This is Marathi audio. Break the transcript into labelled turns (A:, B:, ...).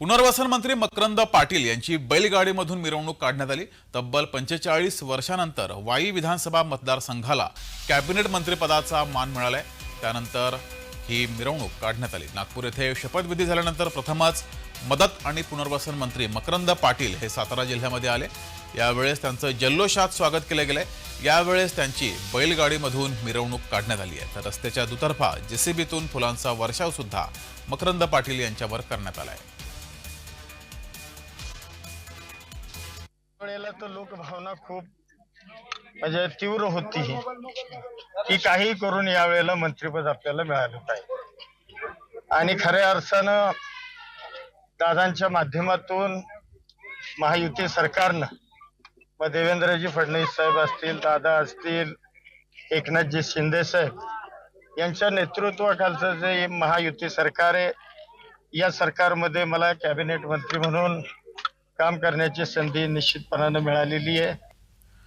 A: पुनर्वसन मंत्री मकरंद पाटील यांची बैलगाडीमधून मिरवणूक काढण्यात आली. तब्बल पंचेचाळीस वर्षानंतर वाई विधानसभा मतदारसंघाला कॅबिनेट मंत्रिपदाचा मान मिळालाय. त्यानंतर ही मिरवणूक काढण्यात आली. नागपूर येथे शपथविधी झाल्यानंतर प्रथमच मदत आणि पुनर्वसन मंत्री मकरंद पाटील हे सातारा जिल्ह्यामध्ये आले. यावेळेस त्यांचं जल्लोषात स्वागत केलं गेलंय. यावेळेस त्यांची बैलगाडीमधून मिरवणूक काढण्यात आली आहे. तर रस्त्याच्या दुतर्फा जेसीबीतून फुलांचा वर्षाव सुद्धा मकरंद पाटील यांच्यावर करण्यात आला आहे
B: वेळेला तर लोकभावना खूप म्हणजे तीव्र होती ही. की काही करून यावेळेला मंत्रीपद आपल्याला मिळालं पाहिजे आणि खऱ्या अर्थानं दादांच्या माध्यमातून महायुती सरकारनं मग देवेंद्रजी फडणवीस साहेब असतील दादा असतील एकनाथजी शिंदे साहेब यांच्या नेतृत्वाखालचं जे महायुती सरकार आहे या सरकारमध्ये मला कॅबिनेट मंत्री म्हणून काम करण्याची संधी निश्चितपणानं मिळालेली आहे.